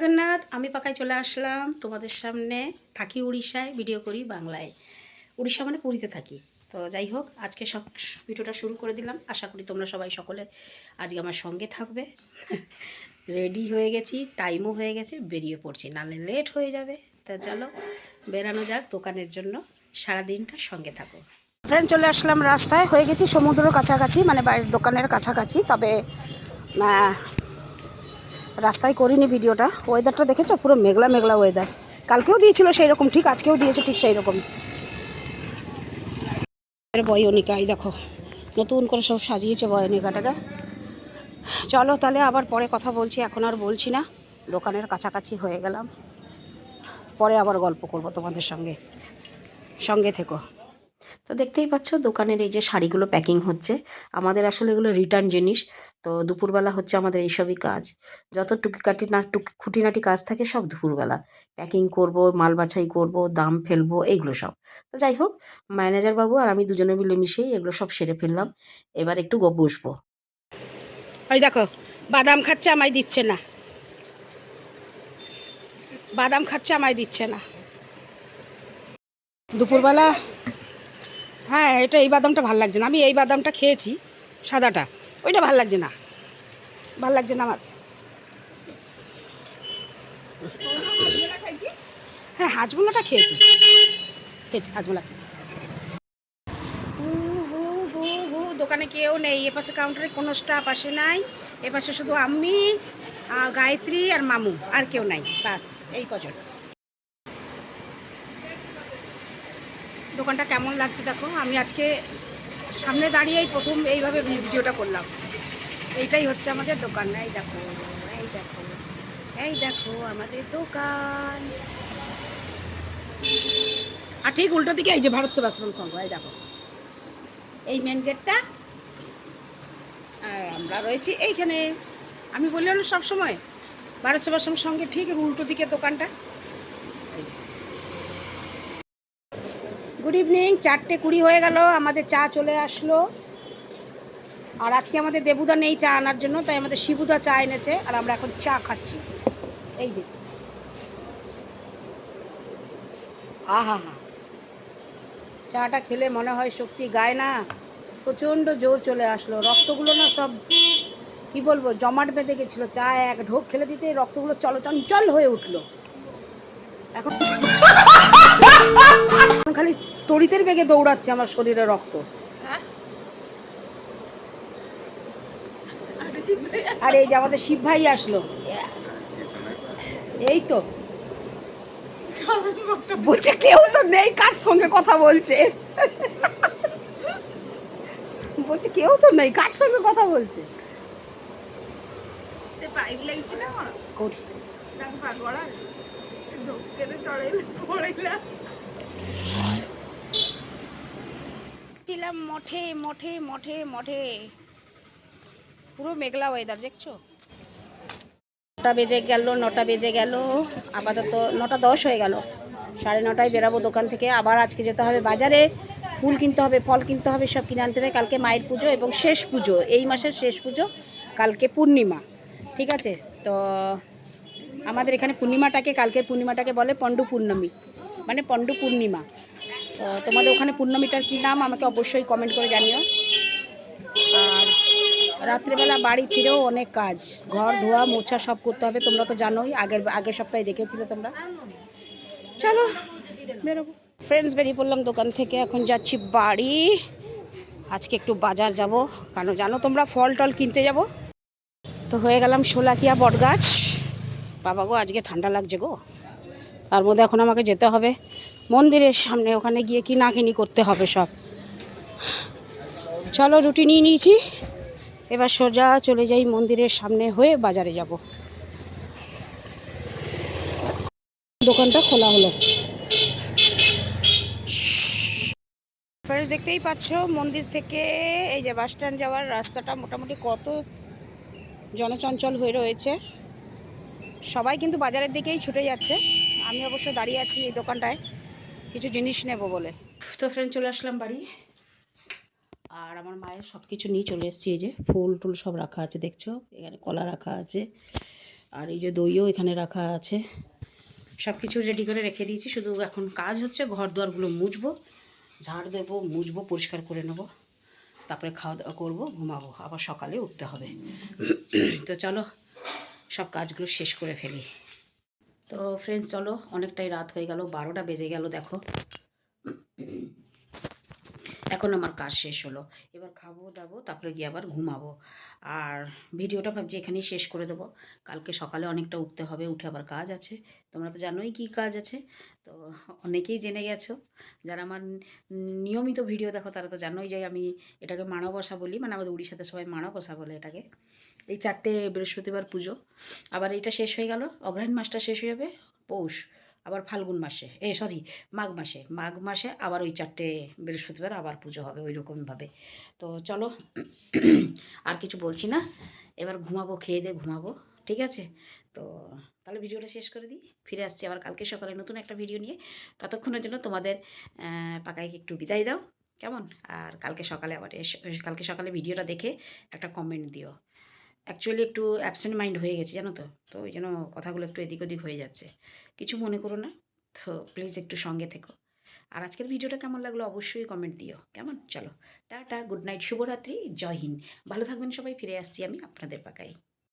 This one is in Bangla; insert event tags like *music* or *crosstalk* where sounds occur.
জগন্নাথ, আমি পাকায় চলে আসলাম তোমাদের সামনে। থাকি উড়িষ্যায় ভিডিও করি বাংলায়। উড়িষ্যা মানে পুরীতে থাকি। তো যাই হোক, আজকে সব ভিডিওটা শুরু করে দিলাম। আশা করি তোমরা সবাই সকলে আজকে আমার সঙ্গে থাকবে। *laughs* রেডি হয়ে গেছি টাইমও হয়ে গেছে, বেরিয়ে পড়ছি। নাহলে লেট হয়ে যাবে। তা চলো, বেরানো যাক দোকানের জন্য। সারাদিনটা সঙ্গে থাকো। ফ্রেন্ড চলে আসলাম রাস্তায়। হয়ে গেছি সমুদ্রের কাছাকাছি মানে বাড়ির দোকানের কাছাকাছি। তবে রাস্তায় করিনি ভিডিওটা। ওয়েদারটা দেখেছ? পুরো মেঘলা মেঘলা ওয়েদার কালকেও দিয়েছিল সেই রকম ঠিক আজকেও দিয়েছে ঠিক সেই রকম এর বয়নিকা, এই দেখো, নতুন করে সব সাজিয়েছে বয়নিকাটাকে। চলো তাহলে আবার পরে কথা বলছি, এখন আর বলছি না। দোকানের কাছাকাছি হয়ে গেলাম। পরে আবার গল্প করব তোমাদের সঙ্গে। সঙ্গে থেকো। তো দেখতেই পাচ্ছ দোকানের এই যে শাড়িগুলো প্যাকিং হচ্ছে। আমাদের আসলে এগুলো রিটার্ন জিনিস। তো দুপুরবেলা হচ্ছে আমাদের এইসবই কাজ। যত টুকিকাটি না টুকি খুঁটিনাটি কাজ থাকে সব দুপুরবেলা। প্যাকিং করব মাল বাছাই করব দাম ফেলব এইগুলো সব। তো যাই হোক ম্যানেজার বাবু আর আমি দুজনে মিলে মিশেই এগুলো সব সেরে ফেললাম। এবার একটু গো বসবো। ওই দেখো বাদাম খাচ্ছে আমায় দিচ্ছে না। বাদাম খাচ্ছে আমায় দিচ্ছে না। দুপুরবেলা হ্যাঁ এটা এই বাদামটা ভালো লাগছে না। আমি এই বাদামটা খেয়েছি, সাদাটা। ওইটা ভালো লাগছে না। ভালো লাগছে না আমার। হ্যাঁ হাজমোলাটা খেয়েছি। খেয়েছি, হাজমোলা খেয়েছি। দোকানে কেউ নেই। এপাশে কাউন্টারে কোনো স্টাফ আসে নাই। এপাশে শুধু আমি গায়ত্রী আর মামু, আর কেউ নাই। বাস, এই কজন। দোকানটা কেমন লাগছে দেখো? আমি আজকে সামনে দাঁড়িয়েই প্রথম এইভাবে ভিডিওটা করলাম। এইটাই হচ্ছে আমাদের দোকান। এই দেখো এই দেখো এই দেখো আমাদের দোকান। আর ঠিক উল্টো দিকে এই যে ভারত সেবাশ্রম সংঘ, এই দেখো। এই মেন গেটটা আর আমরা রয়েছি এইখানে। আমি বললাম সবসময় ভারত সেবাশ্রম সঙ্গে ঠিক উল্টো দিকে দোকানটা। গুড ইভিনিং চারটে কুড়ি হয়ে গেল, আমাদের চা চলে আসলো। আর আজকে আমাদের দেবুদা নেই চা আনার জন্য, তাই আমাদের শিবুদা চা এনেছে, আর আমরা এখন চা খাচ্ছি। এই যে। আহা হা। চাটা খেলে মনে হয় শক্তি গায় না। প্রচণ্ড জোর চলে আসলো। রক্তগুলো না সব, কি বলব, জমাট বেঁধে গেছিল। চা এক ঢোক খেলে দিতে রক্তগুলো চলচঞ্চল হয়ে উঠল। এখন তড়িতের বেগে দৌড়াচ্ছে আমার শরীরে রক্ত। আর এই যে আমাদের শিব ভাই আসলো। এই তো। বলছে কেউ তো নেই কার সঙ্গে কথা বলছে? বলছে কেউ তো নেই কার সঙ্গে কথা বলছে? চড়াইলে পড়াইলা ছিলাম মঠে মঠে মঠে মঠে। পুরো মেঘলা ওয়েদার দেখছ? নটা বেজে গেল, নটা বেজে গেল, আপাতত নটা দশ হয়ে গেল। সাড়ে নটায় বেরাবো দোকান থেকে, আবার আজকে যেতে হবে বাজারে। ফুল কিনতে হবে, ফল কিনতে হবে, সব কিনে আনতে হবে। কালকে মায়ের পুজো এবং শেষ পুজো, এই মাসের শেষ পুজো, কালকে পূর্ণিমা, ঠিক আছে? তো আমাদের এখানে পূর্ণিমাটাকে, কালকের পূর্ণিমাটাকে বলে পণ্ডু পূর্ণমী মানে পণ্ডু পূর্ণিমা তোমাদের ওখানে পূর্ণমীটার কী নাম? আমাকে অবশ্যই কমেন্ট করে জানিও। আর রাত্রেবেলা বাড়ি ফিরেও অনেক কাজ। ঘর, ধোয়া, মোছা সব করতে হবে, তোমরা তো জানোই, আগের আগের সপ্তাহে দেখেছিলে তোমরা। চলো, বেরোবো। ফ্রেন্ডস বেরিয়ে পড়লাম দোকান থেকে, এখন যাচ্ছি বাড়ি। আজকে একটু বাজার যাব, কারণ জানো তোমরা ফল টল কিনতে যাব। তো হয়ে গেলাম শোলাকিয়া বটগাছ। বাবা গো, আজকে ঠান্ডা লাগছে গো। তার মধ্যে এখন আমাকে যেতে হবে। মন্দিরের সামনে, ওখানে গিয়ে কিনা কিনি করতে হবে সব। চলো রুটি নিয়ে নিয়েছি। এবার সোজা চলে যাই মন্দিরের সামনে হয়ে বাজারে যাব। দোকানটা খোলা হলো। দেখতেই পাচ্ছ, মন্দির থেকে এই যে বাস স্ট্যান্ড যাওয়ার রাস্তাটা মোটামুটি কত জনচঞ্চল হয়ে রয়েছে। সবাই কিন্তু বাজারের দিকেই ছুটে যাচ্ছে। আমি অবশ্য দাঁড়িয়ে আছি এই দোকানটায়। কিছু জিনিস নেব বলে। তো ফ্রেন্ড চলে আসলাম বাড়ি। আর আমার মায়ের সব কিছু নিয়ে চলে এসেছি, এই যে ফুল টুল সব রাখা আছে, দেখছ? এখানে কলা রাখা আছে, আর এই যে দইও এখানে রাখা আছে। সব কিছু রেডি করে রেখে দিয়েছি, শুধু এখন কাজ হচ্ছে ঘর দুয়ারগুলো মুছবো, ঝাড় দেবো, মুছবো, পরিষ্কার করে নেব, তারপরে খাওয়া দাওয়া করব, ঘুমাবো, আবার সকালে উঠতে হবে। তো চলো সব কাজগুলো শেষ করে ফেলি। তো ফ্রেন্ডস চলো অনেকটাই রাত হয়ে গেল বারোটা বেজে গেল দেখো। এখন আমার কাজ শেষ হলো। এবার খাব দাবো তারপরে গিয়ে আবার ঘুমাবো। আর ভিডিওটা ভাবছি এখানেই শেষ করে দেবো। কালকে সকালে অনেকটা উঠতে হবে, উঠে আবার কাজ আছে। তোমরা তো জানোই কী কাজ আছে। তো অনেকেই জেনে গেছো। যারা আমার নিয়মিত ভিডিও দেখো, তারা তো জানোই যে আমি এটাকে মানবসা বলি। মানে আমাদের উড়িষ্যাতে সবাই মানবসা বলে এটাকে। এই চারটে বৃহস্পতিবার পুজো। আবার এটা শেষ হয়ে গেল। অগ্রহায়ণ মাসটা শেষ হয়ে যাবে। পৌষ। আবার ফাল্গুন মাসে, এ সরি মাঘ মাসে মাঘ মাসে আবার ওই চারটে বৃহস্পতিবার আবার পুজো হবে ওই রকমভাবে তো চলো, আর কিছু বলছি না, এবার ঘুমাবো, খেয়ে দিয়ে ঘুমাবো, ঠিক আছে? তো তাহলে ভিডিওটা শেষ করে দিই, ফিরে আসছি আবার কালকে সকালে নতুন একটা ভিডিও নিয়ে। ততক্ষণের জন্য তোমাদের পাকাইকে একটু বিদায় দাও, কেমন? আর কালকে সকালে আবার কালকে সকালে ভিডিওটা দেখে একটা কমেন্ট দিও। অ্যাকচুয়ালি একটু অ্যাবসেন্ট মাইন্ড হয়ে গেছে, জানো তো? তো ওই জন্য কথাগুলো একটু এদিক ওদিক হয়ে যাচ্ছে। কিছু মনে করো না, তো প্লিজ একটু সঙ্গে থেকো। আর আজকের ভিডিওটা কেমন লাগল অবশ্যই কমেন্ট দিও। কেমন? চলো, টাটা গুড নাইট শুভরাত্রি, জয় হিন্দ। ভালো থাকবেন সবাই, ফিরে আসছি আমি আপনাদের পাকাই